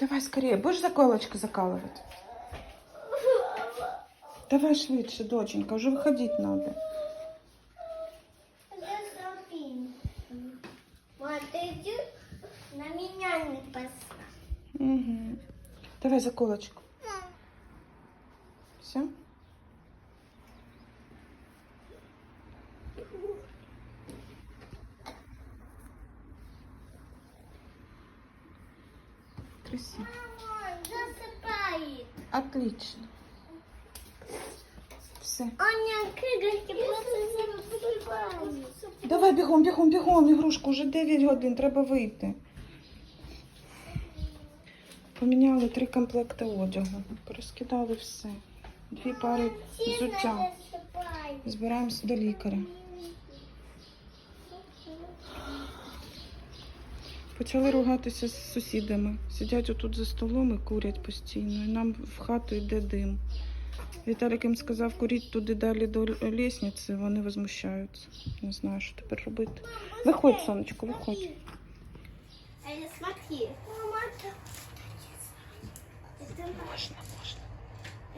Давай скорее, будешь заколочку закалывать? Давай швидше, доченька, уже выходить надо. Иди на меня не. Угу. Давай заколочку. Все? Красиво. Мама, засыпает. Отлично. Все. Аня, крыгайте, просто засыпает. Давай бігом, бігом, бігом, ігрушку, вже 9 годин, треба вийти. Поміняли три комплекти одягу, порозкидали все. Дві пари взуття. засыпает. Збираємося до лікаря. Почали ругатися з сусідами. Сидять отут за столом і курять постійно. І нам в хату йде дим. Віталік їм сказав, куріть туди далі до лісниці, вони возмущаються. Не знаю, що тепер робити. Виходь, сонечко, виходь. Смотри. Мама, это, Можна, можна.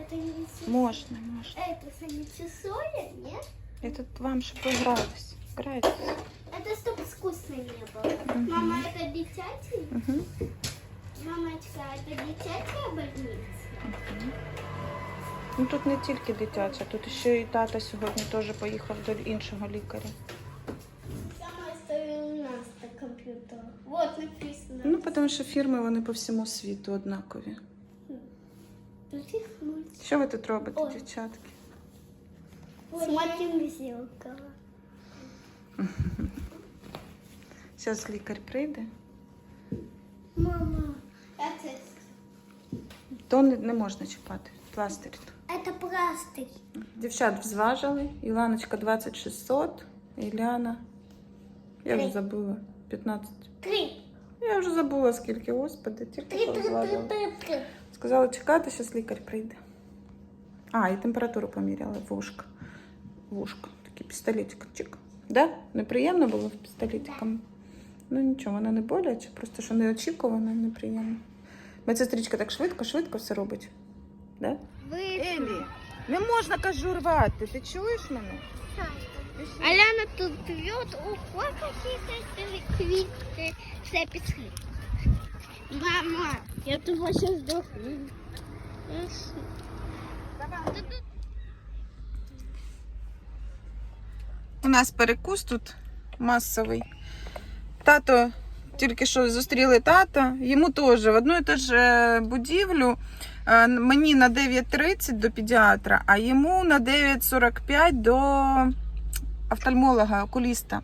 это не весело. Можна, можна. Это самицесоля, нет? Я тут вам, щоб ви грались. Грайтесь. Это чтоб вкусно не было. Мгм. Мама, это дитятий? Угу. Мамочка, это дитячая больница? Ну тут не тільки дитяча, тут ще і тата сьогодні теж поїхав до іншого лікаря. Самая история у нас на компьютере. Вот написано. Ну, тому що фірми вони по всьому світу однакові. Тут их мультик. Що ви тут робите, Ой. дівчатки? Смотрим в зеркало. Зараз лікар прийде. Мама. Это, То не, не можна чіпати. Пластир. это пластырь. Дівчат зважили. Іланочка 2600, Іляна. Я вже Три. забула. 15. Три. Я вже забула скільки, господи, тільки Три, що три, три, зважила. три, три. Сказали чекати, зараз лікар прийде. А, і температуру поміряли в ушко. В ушко. Такий пістолетик. Чик. Да? Неприємно було з пістолетиком? Ну нічого, вона не боляче, просто що неочікувано, неприємно. Медсестричка так швидко, швидко все робить. Да? Елі, не можна кажу рвати. Ти чуєш мене? Аляна тут пьет, ого, какие-то квитки, все писки. Мама, я тут вообще сдохну. У нас перекус тут масовий. Тато тільки що зустріли тата, йому теж в одну і ту ж е, будівлю. Е, Мені на 9.30 до педіатра, а йому на 9.45 до офтальмолога, окуліста.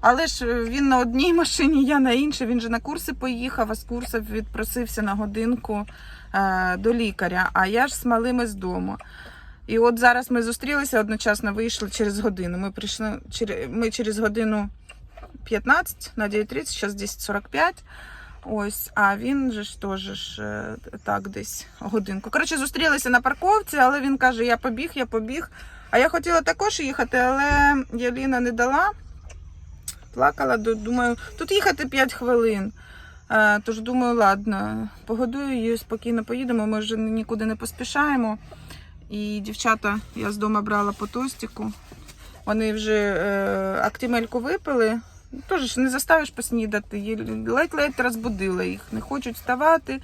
Але ж е, він на одній машині, я на іншій. Він же на курси поїхав, а з курсів відпросився на годинку до лікаря. А я ж з малими з дому. І от зараз ми зустрілися одночасно, вийшли через годину. Ми прийшли ми через годину 15 на 9.30, зараз 10.45. Ось, а він же ж теж ж, е, так десь годинку. Коротше, зустрілися на парковці, але він каже: я побіг, я побіг. А я хотіла також їхати, але Яліна не дала. Плакала, думаю, тут їхати 5 хвилин. Е, Тож думаю, ладно, погодую її, спокійно поїдемо, ми вже нікуди не поспішаємо. І дівчата, я з дому брала по тостику. Вони вже е, актимельку випили. Теж ж не заставиш поснідати. Ледь-ледь розбудила їх, не хочуть вставати.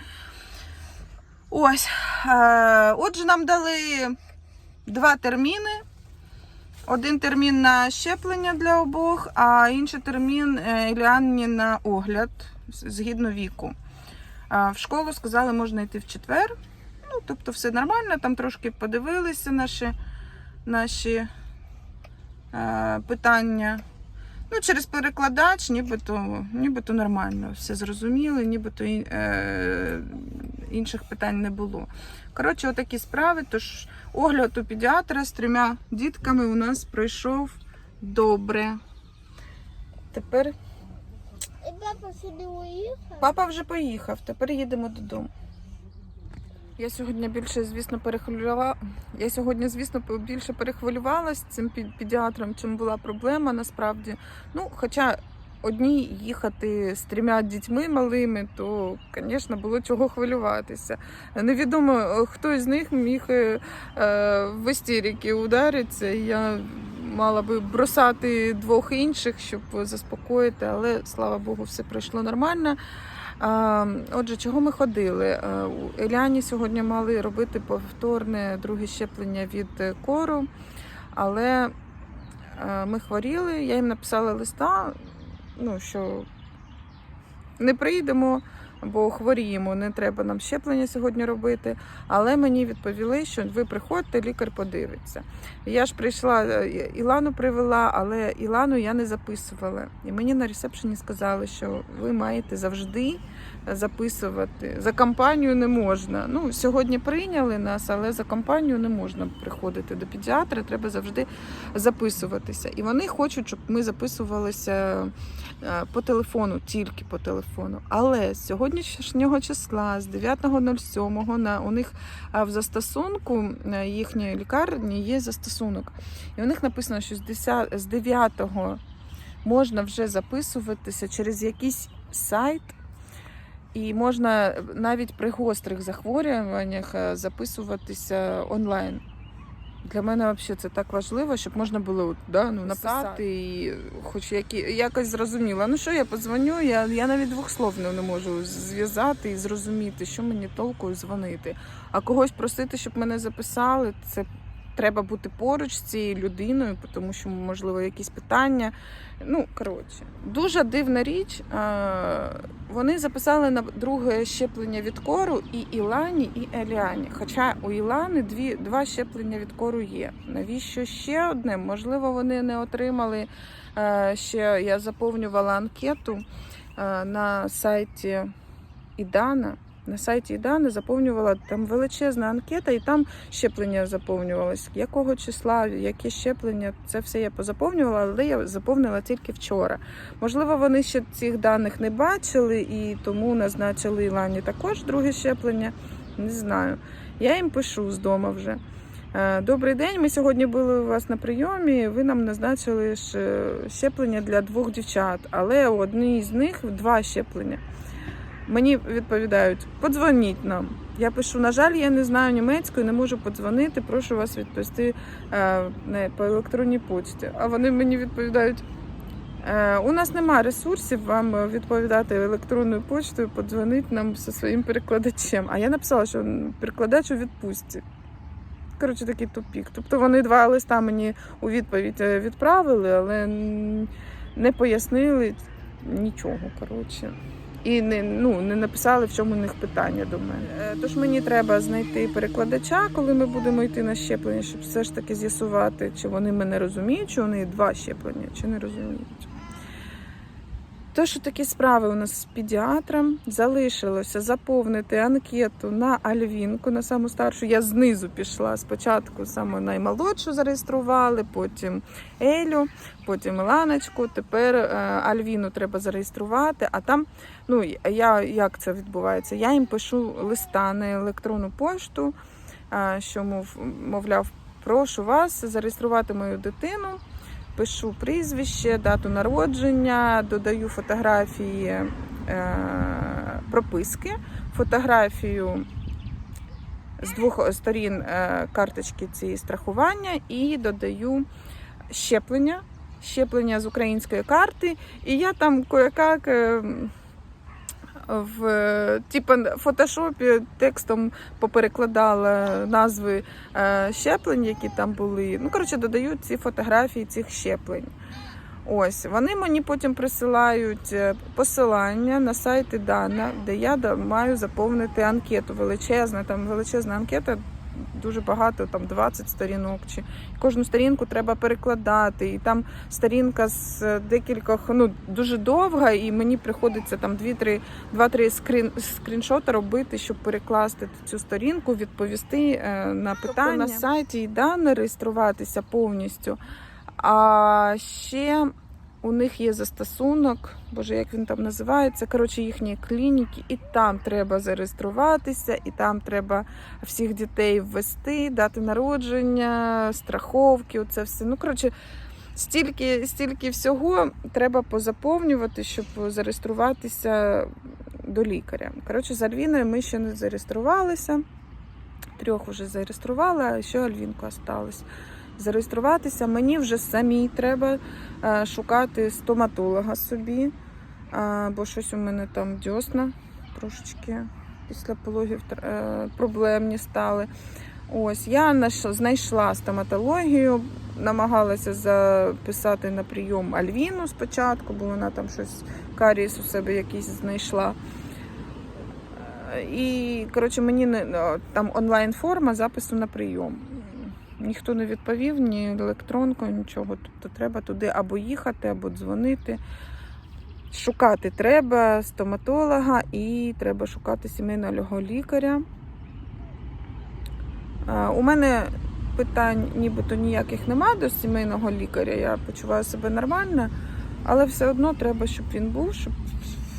Ось. Е, отже, нам дали два терміни. Один термін на щеплення для обох, а інший термін е, Іліанні на огляд згідно віку. В школу сказали, можна йти в четвер. Ну, тобто все нормально, там трошки подивилися наші, наші е, питання. Ну, через перекладач, нібито, нібито нормально, все зрозуміли, нібито і- е, інших питань не було. Коротше, отакі справи. Тож огляд у педіатра з трьома дітками у нас пройшов добре. Тепер И папа сюда уехал? Папа вже поїхав, тепер їдемо додому. Я сьогодні більше, звісно, перехвилювала. Я сьогодні, звісно, більше перехвилювалася цим педіатром, чим була проблема насправді. Ну, хоча одній їхати з трьома дітьми малими, то, звісно, було чого хвилюватися. Невідомо, е, хто із них міг е, е, в істерики ударитися. Я мала би бросати двох інших, щоб заспокоїти, але слава Богу, все пройшло нормально. Отже, чого ми ходили? Е, У Еляні сьогодні мали робити повторне друге щеплення від е, кору, але е, ми хворіли, я їм написала листа, ну, що не прийдемо, бо хворіємо, не треба нам щеплення сьогодні робити. Але мені відповіли, що ви приходьте, лікар подивиться. Я ж прийшла, е, Ілану привела, але Ілану я не записувала. І мені на ресепшені сказали, що ви маєте завжди записувати. За компанію не можна. Ну, сьогодні прийняли нас, але за компанію не можна приходити до педіатра, треба завжди записуватися. І вони хочуть, щоб ми записувалися е, по телефону, тільки по телефону. Але з сьогоднішнього числа, з 9.07, на у них е, в застосунку е, їхньої лікарні є застосунок. І у них написано, що з 10, з 9 можна вже записуватися через якийсь сайт. І можна навіть при гострих захворюваннях е, записуватися онлайн. Для мене взагалі це так важливо, щоб можна було да, ну, написати і хоч які, якось зрозуміла. Ну що я подзвоню, я, я навіть двох слов не, не можу зв'язати і зрозуміти, що мені толку дзвонити. А когось просити, щоб мене записали, це треба бути поруч з цією людиною, тому що, можливо, якісь питання. Ну, коротше, дуже дивна річ. Вони записали на друге щеплення від кору і Ілані, і Еліані. Хоча у Ілани дві, два щеплення від кору є. Навіщо ще одне? Можливо, вони не отримали. е, Ще я заповнювала анкету е, на сайті Ідана. На сайті Ідани заповнювала там величезна анкета, і там щеплення заповнювалось. Якого числа, яке щеплення, це все я позаповнювала, але я заповнила тільки вчора. Можливо, вони ще цих даних не бачили і тому назначили Ілані також друге щеплення. Не знаю. Я їм пишу з дому вже. Е, Добрий день. Ми сьогодні були у вас на прийомі. Ви нам назначили е, щеплення для двох дівчат, але у одній з них два щеплення. Мені відповідають, подзвоніть нам. Я пишу, на жаль, я не знаю німецької, не можу подзвонити. Прошу вас відповісти е, не, по електронній почті. А вони мені відповідають. «Е, У нас немає ресурсів вам відповідати електронною почтою, подзвонить нам зі своїм перекладачем. А я написала, що перекладач у відпустці. Коротше, такий тупік. Тобто вони два листа мені у відповідь е, відправили, але не пояснили нічого. Коротше. І не, ну, не написали, в чому у них питання до мене. Тож мені треба знайти перекладача, коли ми будемо йти на щеплення, щоб все ж таки з'ясувати, чи вони мене розуміють, чи вони два щеплення, чи не розуміють. Тож такі справи у нас з педіатром. Залишилося заповнити анкету на Альвінку, на саму старшу. Я знизу пішла. Спочатку саме наймолодшу зареєстрували, потім Елю, потім Ланочку. Тепер е, Альвіну треба зареєструвати. А там, ну я як це відбувається? Я їм пишу листа на електронну пошту, е, що мов, мовляв, прошу вас зареєструвати мою дитину пишу прізвище, дату народження, додаю фотографії е, прописки, фотографію з двох сторін е, карточки цієї страхування і додаю щеплення, щеплення з української карти. І я там кое-как. В типу, фотошопі текстом поперекладала назви е, щеплень, які там були. Ну, коротше, додають ці фотографії цих щеплень. Ось вони мені потім присилають е, посилання на сайти Дана, де я маю заповнити анкету. Величезна, там величезна анкета, дуже багато, там 20 сторінок. Чи кожну сторінку треба перекладати. І там сторінка з е, декількох, ну дуже довга, і мені приходиться там 2-3 2-3 скрін, скріншоти робити, щоб перекласти цю сторінку, відповісти е, на питання на сайті і дане реєструватися повністю. А ще у них є застосунок, боже, як він там називається, коротше, їхні клініки, і там треба зареєструватися, і там треба всіх дітей ввести, дати народження, страховки, оце все. Ну, коротше, стільки, стільки всього треба позаповнювати, щоб зареєструватися до лікаря. Коротше, з Альвіною ми ще не зареєструвалися. Трьох вже зареєстрували, а ще Альвінку осталось. Зареєструватися мені вже самій треба е, шукати стоматолога собі, е, бо щось у мене там дьосна трошечки після пологів е, проблемні стали. Ось я знайшла стоматологію, намагалася записати на прийом Альвіну спочатку, бо вона там щось карієс у себе якийсь знайшла. І, коротше, мені е, там онлайн-форма запису на прийом. Ніхто не відповів, ні електронкою, нічого. Тобто треба туди або їхати, або дзвонити. Шукати треба стоматолога і треба шукати сімейного лікаря. У мене питань нібито ніяких нема до сімейного лікаря. Я почуваю себе нормально, але все одно треба, щоб він був, щоб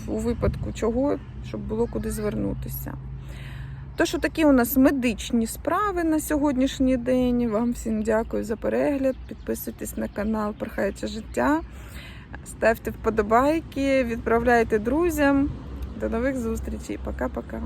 у випадку чого, щоб було куди звернутися. То, що такі у нас медичні справи на сьогоднішній день. Вам всім дякую за перегляд. Підписуйтесь на канал прохається життя. Ставте вподобайки, відправляйте друзям. До нових зустрічей. Пока-пока.